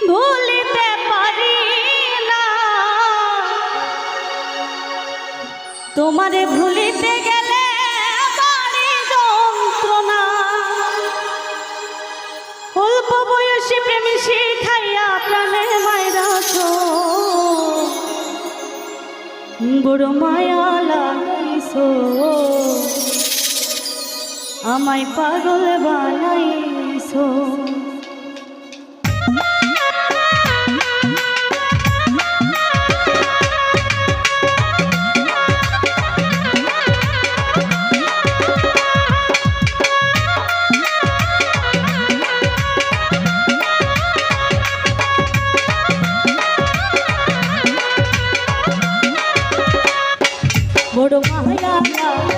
ভুলিতে পারি না। তোমারে ভুলিতে গেলে অল্প বয়সী প্রেমী শিখাইয়া প্রাণে মায়েরাছ বড় মায়া লাগাইছো আমায় পাগল বানাইছো বড় মায়া